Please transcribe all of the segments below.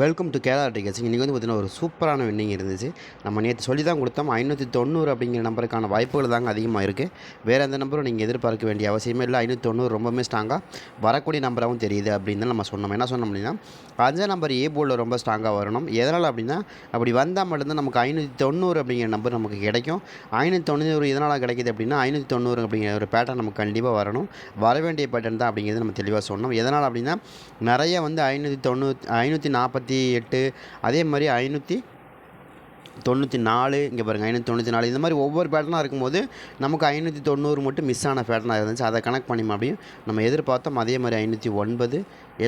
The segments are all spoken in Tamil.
வெல்கம் டு கேரளா டிகேஸ் இன்றைக்கி வந்து பார்த்திங்கன்னா ஒரு சூப்பரான வின்னிங் இருந்துச்சு. நம்ம நேற்று சொல்லி தான் கொடுத்தோம். ஐநூற்றி தொண்ணூறு அப்படிங்கிற நம்பருக்கான வாய்ப்புகள் தாங்க அதிகமாக இருக்குது வேறு எந்த நம்பரும் நீங்கள் எதிர்பார்க்க வேண்டிய அவசியமே இல்லை. ஐநூற்றி தொண்ணூறு ரொம்பவுமே ஸ்ட்ராங்காக வரக்கூடிய நம்பராகவும் தெரியுது அப்படின்னு நம்ம சொன்னோம். என்ன சொன்னோம் அப்படின்னா அஞ்சாம் நம்பர் ஏ போர்டில் ரொம்ப ஸ்ட்ராங்காக வரணும். எதனால் அப்படின்னா அப்படி வந்தால் மட்டும்தான் நமக்கு ஐநூற்றி தொண்ணூறு அப்படிங்கிற நம்பர் நமக்கு கிடைக்கும். ஐநூற்றி தொண்ணூறு எதனால் கிடைக்குது அப்படின்னா ஐநூற்றி தொண்ணூறு அப்படிங்கிற ஒரு பேட்டர்ன் நமக்கு கண்டிப்பாக வரணும். வர வேண்டிய பேட்டர்ன் தான் அப்படிங்கிறது நம்ம தெளிவாக சொன்னோம். எதனால் அப்படின்னா நிறைய வந்து ஐநூற்றி தொண்ணூற்றி ஐநூற்றி நாற்பத்தி எட்டு அதே மாதிரி ஐநூற்றி தொண்ணூற்றி நாலு இங்கே பாருங்கள் ஐநூற்றி தொண்ணூற்றி நாலு. இந்த மாதிரி ஒவ்வொரு பேட்டர்னாக இருக்கும்போது நமக்கு ஐநூற்றி தொண்ணூறு மட்டும் மிஸ் ஆன பேட்டர்னாக இருந்துச்சு. அதை கனெக்ட் பண்ணி அப்படியும் நம்ம எதிர்பார்த்தோம். அதே மாதிரி ஐநூற்றி ஒன்பது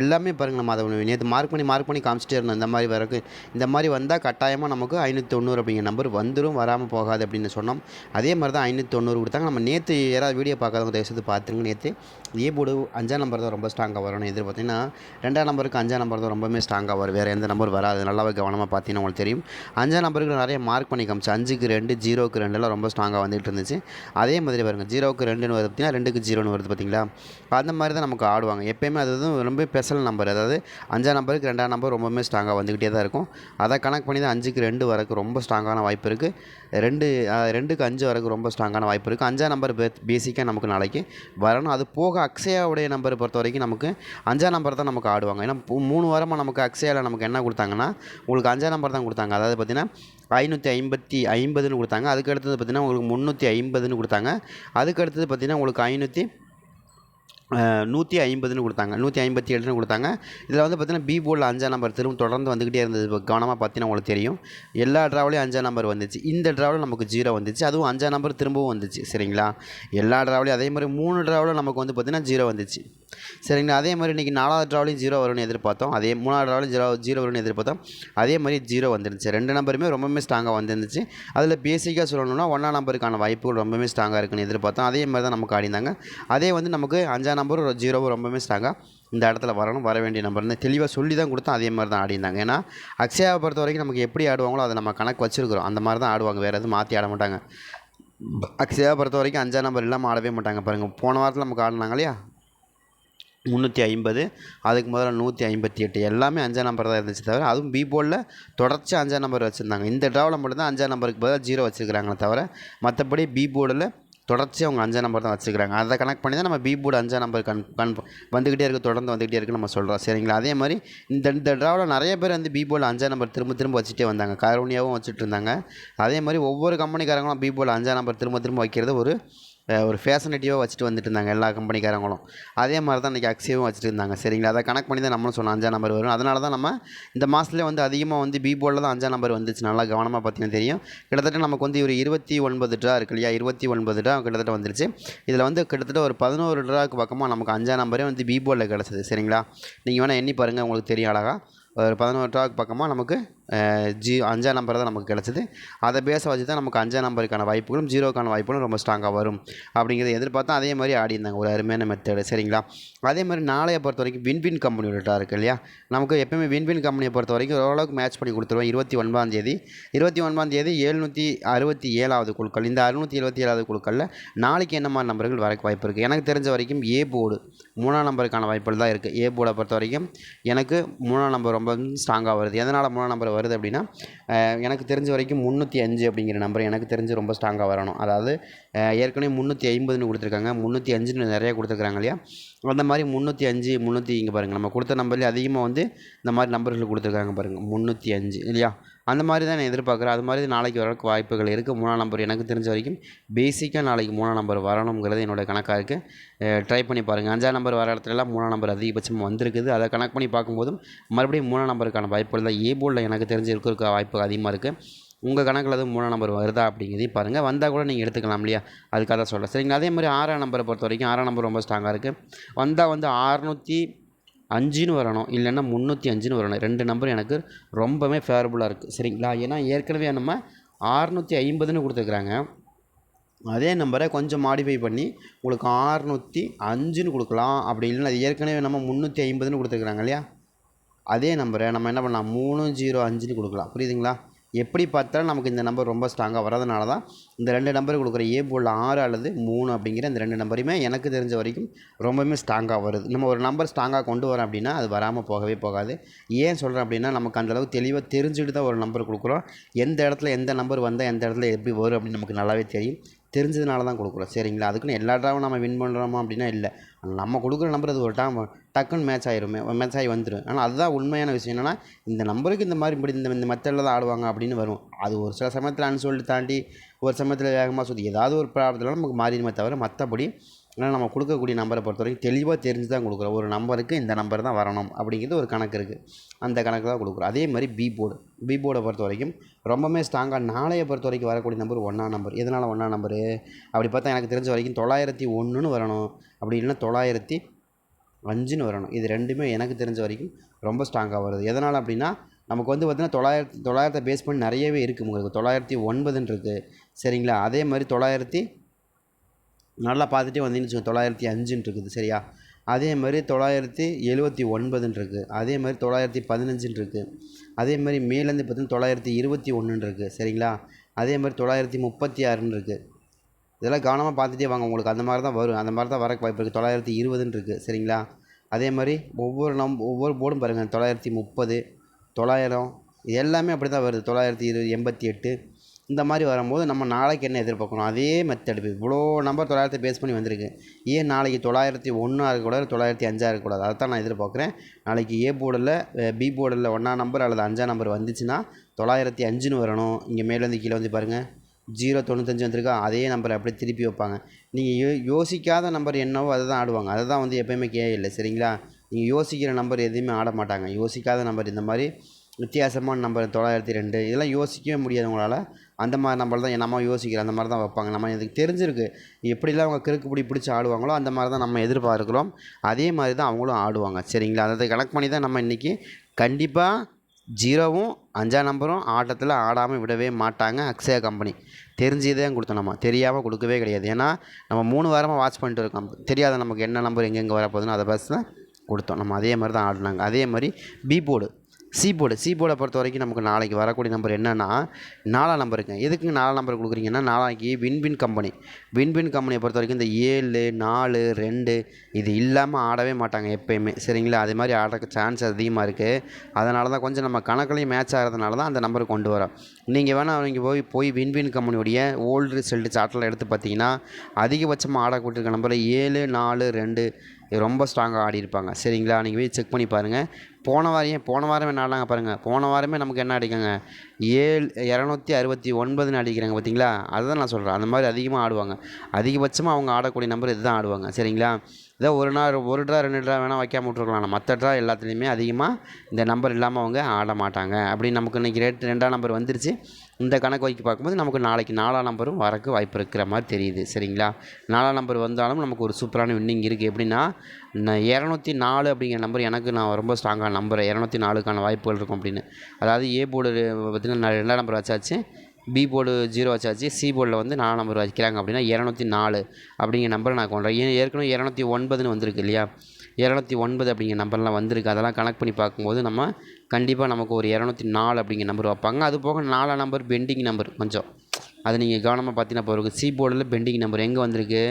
எல்லாமே பாருங்கள் நம்ம அதை நேற்று மார்க் பண்ணி மார்க் பண்ணி காமிச்சிட்டே இருந்தோம். இந்த மாதிரி வரக்கு இந்த மாதிரி வந்தால் கட்டாயமாக நமக்கு ஐநூற்றி தொண்ணூறு அப்படிங்கிற நம்பர் வந்துடும் வராமல் போகாது அப்படின்னு சொன்னோம். அதே மாதிரி தான் ஐநூற்றி தொண்ணூறு கொடுத்தாங்க. நம்ம நேற்று யாராவது வீடியோ பார்க்காதவங்க தயவுசெய்து பார்த்துங்க நேற்று ஏ போர்டு அஞ்சாம் நம்பர் தான் ரொம்ப ஸ்ட்ராங்காக வரும்னு எதிர்பார்த்தீங்கன்னா ரெண்டாம் நம்பருக்கு அஞ்சாம் நம்பர் தான் ரொம்பவே ஸ்ட்ராங்காக வரும். வேறு எந்த நம்பர் வராது. நல்லாவே கவனமாக பார்த்தீங்கன்னா உங்களுக்கு தெரியும். அஞ்சாம் நம்பருக்கு நிறைய மார்க் பண்ணி காமிச்சு அஞ்சுக்கு ரெண்டு ஜீரோக்கு ரெண்டுலாம் ரொம்ப ஸ்ட்ராங்காக வந்துகிட்டு இருந்துச்சு. அதே மாதிரி பாருங்கள் ஜீரோக்கு ரெண்டுன்னு வருது பார்த்தீங்கன்னா ரெண்டுக்கு ஜீரோன்னு வருது பார்த்தீங்களா அந்த மாதிரி தான் நமக்கு ஆடுவாங்க. எப்போயுமே அது வந்து ரொம்ப ஸ்பெஷல் நம்பர் அதாவது அஞ்சாம் நம்பருக்கு ரெண்டாம் நம்பர் ரொம்பவுமே ஸ்ட்ராங்காக வந்துக்கிட்டே தான் இருக்கும். அதை கனெக்ட் பண்ணி தான் அஞ்சுக்கு ரெண்டு வரக்கு ரொம்ப ஸ்ட்ராங்கான வாய்ப்பு இருக்குது ரெண்டு ரெண்டுக்கு அஞ்சு வரக்கு ரொம்ப ஸ்ட்ராங்கான வாய்ப்பு இருக்குது அஞ்சாம் நம்பர் பேசிக்காக நமக்கு நாளைக்கு வரணும். அது போக அக்ஷயாவுடைய நம்பரை பொறுத்த வரைக்கும் நமக்கு அஞ்சாம் நம்பர் தான் நமக்கு ஆடுவாங்க. ஏன்னா மூணு வாரமாக நமக்கு அக்ஷயாவில் நமக்கு என்ன கொடுத்தாங்கன்னா உங்களுக்கு அஞ்சாம் நம்பர் தான் கொடுத்தாங்க. அதாவது பார்த்தீங்கன்னா ஐநூற்றி ஐம்பத்தி ஐம்பதுன்னு கொடுத்தாங்க. அதுக்கு அடுத்தது பார்த்தீங்கன்னா உங்களுக்கு முந்நூற்றி ஐம்பதுன்னு கொடுத்தாங்க. அதுக்கு அடுத்தது பார்த்தீங்கன்னா உங்களுக்கு ஐநூற்றி நூற்றி ஐம்பதுன்னு கொடுத்தாங்க. நூற்றி ஐம்பத்தி ஏழுன்னு கொடுத்தாங்க. இதில் வந்து பார்த்தீங்கன்னா பி போர்டில் அஞ்சாம் நம்பர் திரும்ப தொடர்ந்து வந்துக்கிட்டே இருந்தது. இப்போ கவனமாக பார்த்தீங்கன்னா உங்களுக்கு தெரியும். எல்லா ட்ராவலையும் அஞ்சாம் நம்பர் வந்துச்சு. இந்த ட்ராவலில் நமக்கு ஜீரோ வந்துச்சு. அதுவும் அஞ்சாம் நம்பர் திரும்பவும் வந்துச்சு. சரிங்களா? எல்லா ட்ராவலையும் அதே மாதிரி மூணு ட்ராவலும் நமக்கு வந்து பார்த்தீங்கன்னா ஜீரோ வந்துச்சு. சரிங்களா? அதே மாதிரி இன்றைக்கி நாலாவது ட்ராவலையும் ஜீரோ வரும்னு எதிர்பார்த்தோம். அதே மூணாவது ட்ராவலையும் ஜீரோ ஜீரோ வரும்னு எதிர்பார்த்தோம். அதே மாதிரி ஜீரோ வந்துருந்துச்சு. ரெண்டு நம்பருமே ரொம்பவுமே ஸ்ட்ராங்காக வந்துருந்துச்சு. அதில் பேசிக்காக சொல்லணும்னா ஒன்றாம் நம்பருக்கான வாய்ப்புகள் ரொம்பவுமே ஸ்ட்ராங்காக இருக்குன்னு எதிர்பார்த்தோம். அதே மாதிரி தான் நமக்கு ஆடிந்தாங்க அதே வந்து நமக்கு அஞ்சாம் நம்பரும் ஜீரோவும் ரொம்பவுமே ஸ்ட்ராங்காக இந்த இடத்துல வரணும் வர வேண்டிய நம்பர்னு தெளிவாக சொல்லி தான் கொடுத்தோம். அதே மாதிரி தான் ஆடிந்தாங்க ஏன்னா அக்ஷயாவை பொறுத்த வரைக்கும் நமக்கு எப்படி ஆடுவாங்களோ அதை நம்ம கணக்கு வச்சுருக்கிறோம். அந்த மாதிரி தான் ஆடுவாங்க. வேறு எதுவும் மாற்றி ஆட மாட்டாங்க. அக்ஷயாவை பொறுத்த வரைக்கும் அஞ்சாம் நம்பர் இல்லாமல் ஆடவே மாட்டாங்க. பாருங்கள் போன வாரத்தில் நமக்கு ஆடினாங்க இல்லையா? முந்நூற்றி ஐம்பது அதுக்கு முதல்ல நூற்றி ஐம்பத்தி எட்டு. எல்லாமே அஞ்சாம் நம்பர் தான் இருந்துச்சு தவிர அதுவும் பி போர்டில் தொடர்ச்சி அஞ்சாம் நம்பர் வச்சுருந்தாங்க. இந்த ட்ராவலில் மட்டும்தான் அஞ்சாம் நம்பருக்கு பதிலாக ஜீரோ வச்சுருக்காங்களே தவிர மற்றபடி பி போர்டில் தொடர்ச்சி அவங்க அஞ்சாம் நம்பர் தான் வச்சுக்கிறாங்க அதை கனெக்ட் பண்ணி தான் நம்ம பி போர்டு அஞ்சாம் நம்பர் கன் கன் வந்துக்கிட்டே இருக்குது தொடர்ந்து வந்துக்கிட்டே இருக்குன்னு நம்ம சொல்கிறோம் சரிங்களா? அதே மாதிரி இந்த இந்த ட்ராவில் நிறைய பேர் வந்து பி போர்டில் அஞ்சாம் நம்பர் திரும்ப திரும்ப வச்சுட்டே வந்தாங்க. கருணியாகவும் வச்சுட்டு இருந்தாங்க. அதே மாதிரி ஒவ்வொரு கம்பெனிக்காரங்களும் பி போர்டில் அஞ்சாம் நம்பர் திரும்ப திரும்ப வைக்கிறது ஒரு ஒரு ஃபேஷனேட்டிவாக வச்சுட்டு வந்துட்டு இருந்தாங்க எல்லா கம்பெனிக்காரங்களும். அதே மாதிரி தான் இன்றைக்கி அக்ஸியவும் வச்சுட்டு இருந்தாங்க சரிங்களா? அதை கனெக்ட் பண்ணி தான் நம்மளும் சொன்னோம் அஞ்சாம் நம்பர் வரும். அதனால தான் நம்ம இந்த மாதத்துலேயே வந்து அதிகமாக வந்து பி போர்டில் தான் அஞ்சாம் நம்பர் வந்துச்சு. நல்லா கவனமாக பார்த்தீங்கன்னா தெரியும். கிட்டத்தட்ட நமக்கு வந்து ஒரு இருபத்தி ஒன்பது ட்ரா இருக்கு இல்லையா? இருபத்தி ஒன்பது ட்ரா கிட்டத்தட்ட வந்துருச்சு. இதில் வந்து கிட்டத்தட்ட ஒரு பதினோரு ட்ராவுக்கு பக்கமாக நமக்கு அஞ்சாம் நம்பரே வந்து பி போர்டில் கிடச்சிது. சரிங்களா? நீங்கள் வேணால் எண்ணி பாருங்கள் உங்களுக்கு தெரியும் அழகாக ஒரு பதினோரு ட்ராவுக்கு பக்கமாக நமக்கு ஜி அஞ்சாம் நம்பர் தான் நமக்கு கிடச்சிது. அதை பேச வச்சு தான் நமக்கு அஞ்சாம் நம்பருக்கான வாய்ப்புகளும் ஜீரோக்கான வாய்ப்புகளும் ரொம்ப ஸ்ட்ராங்காக வரும். அப்படிங்கிறத எதிர்பார்த்தா அதே மாதிரி ஆடி இருந்தாங்க. ஒரு அருமையான மெத்தடு சரிங்களா? அதே மாதிரி நாளைய பொறுத்த வரைக்கும் வின்வின் கம்பெனி உள்ளிட்டா இருக்குது இல்லையா? நமக்கு எப்பவுமே வின்வின் கம்பெனியை பொறுத்த வரைக்கும் ஓரளவுக்கு மேட்ச் பண்ணி கொடுத்துருவோம். இருபத்தி ஒன்பதாம் தேதி. இருபத்தி ஒன்பதாம் தேதி எழுநூற்றி அறுபத்தி ஏழாவது குழுக்கள். இந்த அறுநூற்றி எழுபத்தி ஏழாவது குழுக்களில் நாளைக்கு என்ன மாதிரி நம்பர்கள் வரக்கு வாய்ப்பு இருக்குது எனக்கு தெரிஞ்ச வரைக்கும் ஏ போர்டு மூணாம் நம்பருக்கான வாய்ப்புகள் தான் இருக்குது ஏ போர்டை பொறுத்த வரைக்கும் எனக்கு மூணாம் நம்பர் ரொம்ப ஸ்ட்ராங்காக வருது. எதனால் மூணாம் நம்பர் வருது அப்படின்னா எனக்கு தெரிஞ்ச வரைக்கும் முந்நூற்றி அஞ்சு அப்படிங்கிற நம்பர் எனக்கு தெரிஞ்சு ரொம்ப ஸ்ட்ராங்காக வரணும். அதாவது ஏற்கனவே முந்நூற்றி ஐம்பதுன்னு கொடுத்துருக்காங்க. முந்நூற்றி அஞ்சுன்னு நிறைய கொடுத்துருக்காங்க இல்லையா? அந்த மாதிரி முந்நூற்றி அஞ்சு முந்நூற்றி இங்கே பாருங்கள் நம்ம கொடுத்த நம்பர்லேயே அதிகமாக வந்து இந்த மாதிரி நம்பர்கள் கொடுத்துருக்காங்க பாருங்கள் முந்நூற்றி அஞ்சு இல்லையா? அந்த மாதிரி தான் நான் எதிர்பார்க்குறேன். அது மாதிரி நாளைக்கு வரக்கு வாய்ப்புகள் இருக்குது மூணாம் நம்பர் எனக்கு தெரிஞ்ச வரைக்கும் பேசிக்காக நாளைக்கு மூணாம் நம்பர் வரணுங்கிறது என்னோட கணக்காக இருக்குது ட்ரை பண்ணி பாருங்கள் அஞ்சாம் நம்பர் வர இடத்துலலாம் மூணாம் நம்பர் அதிகபட்சமாக வந்திருக்குது. அதை கணக்கு பண்ணி பார்க்கும்போதும் மறுபடியும் மூணாம் நம்பருக்கான வாய்ப்புகள் தான். ஏ போர்டில் எனக்கு தெரிஞ்சு இருக்க வாய்ப்பு அதிகமாக இருக்குது உங்கள் கணக்கில் அது மூணாம் நம்பர் வருதா அப்படிங்கிறதையும் பாருங்கள் வந்தால் கூட நீங்கள் எடுத்துக்கலாம் இல்லையா? அதுக்காக தான் சொல்கிறேன் சரிங்களா? அதே மாதிரி ஆறாம் நம்பரை பொறுத்த வரைக்கும் ஆறாம் நம்பர் ரொம்ப ஸ்ட்ராங்காக இருக்குது வந்தால் வந்து ஆறுநூற்றி அஞ்சுன்னு வரணும் இல்லைன்னா முந்நூற்றி அஞ்சுன்னு வரணும். ரெண்டு நம்பர் எனக்கு ரொம்பவே ஃபேவரபுளாக இருக்குது சரிங்களா? ஏன்னா ஏற்கனவே நம்ம ஆறுநூற்றி ஐம்பதுன்னு கொடுத்துருக்குறாங்க. அதே நம்பரை கொஞ்சம் மாடிஃபை பண்ணி உங்களுக்கு ஆறுநூற்றி அஞ்சுன்னு கொடுக்கலாம். அப்படி இல்லைன்னா அது ஏற்கனவே நம்ம முந்நூற்றி ஐம்பதுன்னு கொடுத்துருக்குறாங்க இல்லையா? அதே நம்பரை நம்ம என்ன பண்ணலாம்? மூணு ஜீரோ அஞ்சுன்னு கொடுக்கலாம். புரியுதுங்களா? எப்படி பார்த்தாலும் நமக்கு இந்த நம்பர் ரொம்ப ஸ்ட்ராங்காக வரதுனால தான் இந்த ரெண்டு நம்பர் கொடுக்குற ஏ போல் ஆறு அல்லது மூணு அப்படிங்கிற இந்த ரெண்டு நம்பரையுமே எனக்கு தெரிஞ்ச வரைக்கும் ரொம்பவுமே ஸ்ட்ராங்காக வருது. நம்ம ஒரு நம்பர் ஸ்ட்ராங்காக கொண்டு வரோம் அப்படின்னா அது வராமல் போகவே போகாது. ஏன் சொல்கிறேன் அப்படின்னா நமக்கு அந்தளவுக்கு தெளிவாக தெரிஞ்சுட்டு தான் ஒரு நம்பர் கொடுக்குறோம். எந்த இடத்துல எந்த நம்பர் வந்தால் எந்த இடத்துல எப்படி வரும் அப்படின்னு நமக்கு நல்லாவே தெரியும். தெரிஞ்சதுனால தான் கொடுக்குறோம். சரிங்களா? அதுக்குன்னு எல்லா ட்ராவும் நம்ம வின் பண்ணுறோமா அப்படின்னா இல்லை. நம்ம கொடுக்குற நம்பர் அது ஒரு டைம் டக்குன்னு மேட்ச் ஆயிருமே மேட்ச் ஆகி வந்துடும் ஆனால் அதுதான் உண்மையான விஷயம். என்னென்னா இந்த நம்பருக்கு இந்த மாதிரி இப்படி இந்த இந்த மெத்தடில் தான் ஆடுவாங்க அப்படின்னு வரும். அது ஒரு சில சமயத்தில் அன்சோல்டு தாண்டி ஒரு சமயத்தில் வேகமாக சுற்றி ஏதாவது ஒரு ப்ராப்ளத்தில் நமக்கு மாறிடுமே தவிர மற்றபடி ஆனால் நம்ம கொடுக்கக்கூடிய நம்பரை பொறுத்த வரைக்கும் தெளிவாக தெரிஞ்சு தான் கொடுக்குறோம். ஒரு நம்பருக்கு இந்த நம்பர் தான் வரணும் அப்படிங்கிறது ஒரு கணக்கு இருக்குது அந்த கணக்கு தான் கொடுக்குறோம். அதே மாதிரி பி போர்டு பி போர்டை பொறுத்த வரைக்கும் ரொம்பவுமே ஸ்ட்ராங்காக நாளையை பொறுத்த வரைக்கும் வரக்கூடிய நம்பர் ஒன்றா நம்பர். எதனால் ஒன்றா நம்பரு? அப்படி பார்த்தா எனக்கு தெரிஞ்ச வரைக்கும் தொள்ளாயிரத்தி ஒன்றுன்னு வரணும். அப்படி இல்லைன்னா தொள்ளாயிரத்தி அஞ்சுன்னு வரணும். இது ரெண்டுமே எனக்கு தெரிஞ்ச வரைக்கும் ரொம்ப ஸ்ட்ராங்காக வருது. எதனால் அப்படின்னா நமக்கு வந்து பார்த்திங்கன்னா தொள்ளாயிரத்தி தொள்ளாயிரத்தை பேஸ் பண்ணி நிறையவே இருக்குது உங்களுக்கு தொள்ளாயிரத்தி ஒன்பதுன்னு இருக்குது சரிங்களா? அதே மாதிரி தொள்ளாயிரத்தி நல்லா பார்த்துட்டே வந்தீங்கன்னு வச்சுக்கோங்க தொள்ளாயிரத்தி அஞ்சுன்னு இருக்குது சரியா? அதே மாதிரி தொள்ளாயிரத்தி எழுபத்தி ஒன்பதுன்னு இருக்குது அதே மாதிரி தொள்ளாயிரத்தி பதினஞ்சுன்னு இருக்குது அதே மாதிரி மேலேருந்து பார்த்தீங்கன்னா தொள்ளாயிரத்தி இருபத்தி ஒன்றுன்னு இருக்குது சரிங்களா? அதே மாதிரி தொள்ளாயிரத்தி முப்பத்தி ஆறுன்னு இருக்குது இதெல்லாம் கவனமாக பார்த்துட்டே வாங்க உங்களுக்கு அந்த மாதிரி தான் வரும். அந்த மாதிரி தான் வரக்கு வாய்ப்பு இருக்குது தொள்ளாயிரத்தி இருபதுன்னு இருக்குது சரிங்களா? அதே மாதிரி ஒவ்வொரு நம் ஒவ்வொரு போர்டும் பாருங்கள் தொள்ளாயிரத்தி முப்பது தொள்ளாயிரம் இது எல்லாமே அப்படி தான் வருது. தொள்ளாயிரத்தி இருபது எண்பத்தி எட்டு இந்த மாதிரி வரும்போது நம்ம நாளைக்கு என்ன எதிர்பார்க்கணும்? அதே மெத்தடு இவ்வளோ நம்பர் தொள்ளாயிரத்தை பேஸ் பண்ணி வந்திருக்கு. ஏன் நாளைக்கு தொள்ளாயிரத்தி ஒன்றா இருக்கக்கூடாது தொள்ளாயிரத்தி அஞ்சா இருக்கக்கூடாது அதை தான் நான் எதிர்பார்க்குறேன். நாளைக்கு ஏ போர்டில் பி போர்டில் ஒன்றா நம்பர் அல்லது அஞ்சாம் நம்பர் வந்துச்சுன்னா தொள்ளாயிரத்தி அஞ்சுன்னு வரணும். இங்கே மேலேருந்து கீழே வந்து பாருங்கள் ஜீரோ தொண்ணூத்தஞ்சு வந்திருக்கா? அதே நம்பரை அப்படியே திருப்பி வைப்பாங்க. நீங்கள் யோ யோசிக்காத நம்பர் என்னவோ அதை தான் ஆடுவாங்க. அதை தான் வந்து எப்போயுமே கே இல்லை சரிங்களா? நீங்கள் யோசிக்கிற நம்பர் எதுவுமே ஆட மாட்டாங்க. யோசிக்காத நம்பர் இந்த மாதிரி வித்தியாசமான நம்பர் தொள்ளாயிரத்தி ரெண்டு. இதெல்லாம் யோசிக்கவே முடியாது உங்களால். அந்த மாதிரி நம்மள தான் நம்ம யோசிக்கிறோம் அந்த மாதிரி தான் வைப்பாங்க. நம்ம எனக்கு தெரிஞ்சிருக்கு எப்படிலாம் அவங்க கிறுக்கு பிடி பிடிச்சி ஆடுவாங்களோ அந்த மாதிரி தான் நம்ம எதிர்பார்க்குறோம். அதே மாதிரி தான் அவங்களும் ஆடுவாங்க. சரிங்களா? அதை கணக்கு பண்ணி தான் நம்ம இன்றைக்கி கண்டிப்பாக ஜீரோவும் அஞ்சாம் நம்பரும் ஆட்டத்தில் ஆடாமல் விடவே மாட்டாங்க அக்ஷயா கம்பெனி. தெரிஞ்சதே கொடுத்தோம் நம்ம. தெரியாமல் கொடுக்கவே கிடையாது. ஏன்னா நம்ம மூணு வாரமாக வாட்ச் பண்ணிட்டு இருக்கோம். தெரியாத நமக்கு என்ன நம்பர் எங்கெங்கே வரப்போகுதுன்னு அதை பஸ்ஸில் கொடுத்தோம். நம்ம அதே மாதிரி தான் ஆடினாங்க. அதே மாதிரி B board C board C போர்டை பொறுத்த வரைக்கும் நமக்கு நாளைக்கு வரக்கூடிய நம்பர் என்னென்னா நாலாம் நம்பருங்க எதுக்குங்க நாலாம் நம்பர் கொடுக்குறீங்கன்னா நாளைக்கு வின்பின் கம்பெனி வின்பின் கம்பெனியை பொறுத்த வரைக்கும் இந்த ஏழு நாலு ரெண்டு இது இல்லாமல் ஆடவே மாட்டாங்க எப்போயுமே. சரிங்களா? அதே மாதிரி ஆடுறக்கு சான்ஸ் அதிகமாக இருக்குது அதனால தான் கொஞ்சம் நம்ம கணக்குலையும் மேட்ச் ஆகிறதுனால தான் அந்த நம்பர் கொண்டு வரோம். நீங்கள் வேணால் நீங்கள் போய் போய் வின்வின் கம்பெனியுடைய ஓல்டு ரிசல்ட் சார்ட்டில் எடுத்து பார்த்தீங்கன்னா அதிகபட்சமாக ஆடக்கூடிய நம்பர் ஏழு நாலு ரெண்டு ரொம்ப ஸ்ட்ராங்காக ஆடிருப்பாங்க சரிங்களா? நீங்கள் போய் செக் பண்ணி பாருங்கள் போன வாரம் போன வாரம் என்ன ஆடினாங்க பாருங்கள் போன வாரமே நமக்கு என்ன அடிக்காங்க? ஏழு இரநூத்தி அறுபத்தி ஒன்பதுன்னு அடிக்கிறாங்க பார்த்தீங்களா அதுதான் நான் சொல்கிறேன் அந்த மாதிரி அதிகமாக ஆடுவாங்க. அதிகபட்சமாக அவங்க ஆடக்கூடிய நம்பர் இதுதான் ஆடுவாங்க. சரிங்களா? இதை ஒரு நாள் ஒரு ட்ரா ரெண்டு ட்ரா வேணால் வைக்காம விட்ருக்கலாம் மற்ற ட்ரா எல்லாத்துலேயுமே அதிகமாக இந்த நம்பர் இல்லாமல் அவங்க ஆட மாட்டாங்க. அப்படி நமக்கு இன்றைக்கி ரேட் ரெண்டாம் நம்பர் வந்துருச்சு. இந்த கணக்கு வைக்க பார்க்கும்போது நமக்கு நாளைக்கு நாலாம் நம்பரும் வரக்கு வாய்ப்பு இருக்கிற மாதிரி தெரியுது. சரிங்களா? நாலாம் நம்பர் வந்தாலும் நமக்கு ஒரு சூப்பரான வின்னிங் இருக்குது எப்படின்னா இரநூத்தி நாலு அப்படிங்கிற நம்பர் எனக்கு நான் ரொம்ப ஸ்ட்ராங்காக நம்புகிறேன் இரநூத்தி நாலுக்கான வாய்ப்புகள் இருக்கும் அப்படின்னு. அதாவது ஏ போர்டு பார்த்திங்கன்னா ரெண்டாம் நம்பர் வச்சாச்சு பி போர்டு ஜீரோ வச்சாச்சு சி போர்டில் வந்து நாலாம் நம்பர் வைக்கிறாங்க அப்படின்னா இரநூத்தி நாலு அப்படிங்கிற நம்பரை நான் கொண்டேன் ஏன் ஏற்கனவே இரநூத்தி ஒன்பதுன்னு வந்திருக்கு இல்லையா? இரநூத்தி ஒன்பது அப்படிங்கிற நம்பர்லாம் வந்திருக்கு. அதெல்லாம் கனெக்ட் பண்ணி பார்க்கும்போது நம்ம கண்டிப்பாக நமக்கு ஒரு இரநூத்தி நாலு அப்படிங்கிற நம்பர் வைப்பாங்க. அது போக நாலாம் நம்பர் பெண்டிங் நம்பர் கொஞ்சம். அது நீங்கள் கவனமாக பார்த்தீங்கன்னா போகிறதுக்கு சி போர்டில் பெண்டிங் நம்பர் எங்கே வந்திருக்கு?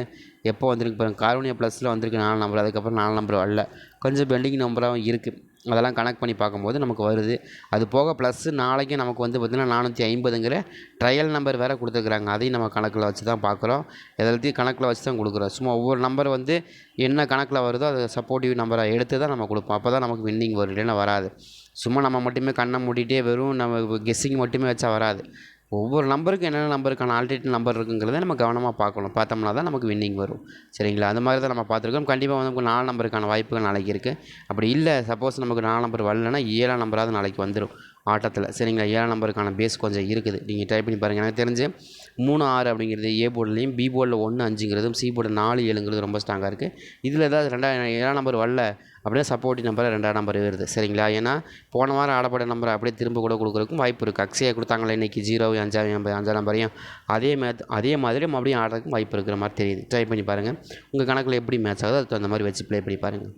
எப்போ வந்திருக்கு பாருங்கள் கார்பனியா ப்ளஸில் வந்திருக்கு நாலு நம்பர் அதுக்கப்புறம் நாலு நம்பர் வரல கொஞ்சம் பெண்டிங் நம்பராகவும் இருக்குது அதெல்லாம் கனெக்ட் பண்ணி பார்க்கும்போது நமக்கு வருது. அது போக ப்ளஸ்ஸு நாளைக்கு நமக்கு வந்து பார்த்திங்கன்னா நானூற்றி ஐம்பதுங்கிற ட்ரையல் நம்பர் வேறு கொடுத்துருக்குறாங்க. அதையும் நம்ம கணக்கில் வச்சு தான் பார்க்குறோம். எல்லாத்தையும் கணக்கில் வச்சு தான் கொடுக்குறோம். சும்மா ஒவ்வொரு நம்பர் வந்து என்ன கணக்கில் வருதோ அது சப்போர்ட்டிவ் நம்பரை எடுத்து தான் நம்ம கொடுப்போம். அப்போ தான் நமக்கு வின்னிங் வரும். இல்லைன்னா வராது. சும்மா நம்ம மட்டுமே கண்ணை மூடிட்டே வெறும் நம்ம கெஸ்ஸிங் மட்டுமே வச்சா வராது. ஒவ்வொரு நம்பருக்கும் என்னென்ன நம்பருக்கான ஆல்டர்னேட் நம்பர் இருக்குங்கிறத நம்ம கவனமாக பார்க்கணும். பார்த்தோம்னா தான் நமக்கு வின்னிங் வரும். சரிங்களா? அந்த மாதிரி தான் நம்ம பார்த்துருக்கோம். கண்டிப்பாக வந்து நமக்கு நாலு நம்பருக்கான வாய்ப்புகள் நாளைக்கு இருக்குது அப்படி இல்லை சப்போஸ் நமக்கு நாலு நம்பர் வரலன்னா ஏழாம் நம்பராவது நாளைக்கு வந்துடும் ஆட்டத்தில். சரிங்களா? ஏழாம் நம்பருக்கான பேஸ் கொஞ்சம் இருக்குது. நீங்கள் ட்ரை பண்ணி பாருங்கள் எனக்கு தெரிஞ்சு மூணு ஆறு அப்படிங்கிறது ஏ போர்டுலேயும் பி போர்டில் ஒன்று அஞ்சுங்கிறதும் சி போர்டில் நாலு ஏழுங்கிறது ரொம்ப ஸ்ட்ராங்காக இருக்குது இதில் ஏதாவது ரெண்டாயிரம் ஏழாம் நம்பர் வரல அப்படியே சப்போர்ட்டிவ் நம்பர் ரெண்டாம் நம்பர் வருது. சரிங்களா? ஏன்னா போன வாரம் ஆடப்பட்ட நம்பரை அப்படியே திரும்ப கூட கொடுக்குறதுக்கும் வாய்ப்பு இருக்குது அக்ஸையை கொடுத்தாங்களே இன்றைக்கி ஜீரோ அஞ்சாவது நம்பர் அஞ்சாம் நம்பரையும் அதே மே அதே மாதிரி மறுபடியும் ஆடுறதுக்கும் வாய்ப்பு இருக்கிற மாதிரி தெரியுது. ட்ரை பண்ணி பாருங்கள் உங்கள் கணக்கில் எப்படி மேட்ச் ஆகுதோ அதுக்கு அந்த மாதிரி வச்சு ப்ளே பண்ணி பாருங்கள்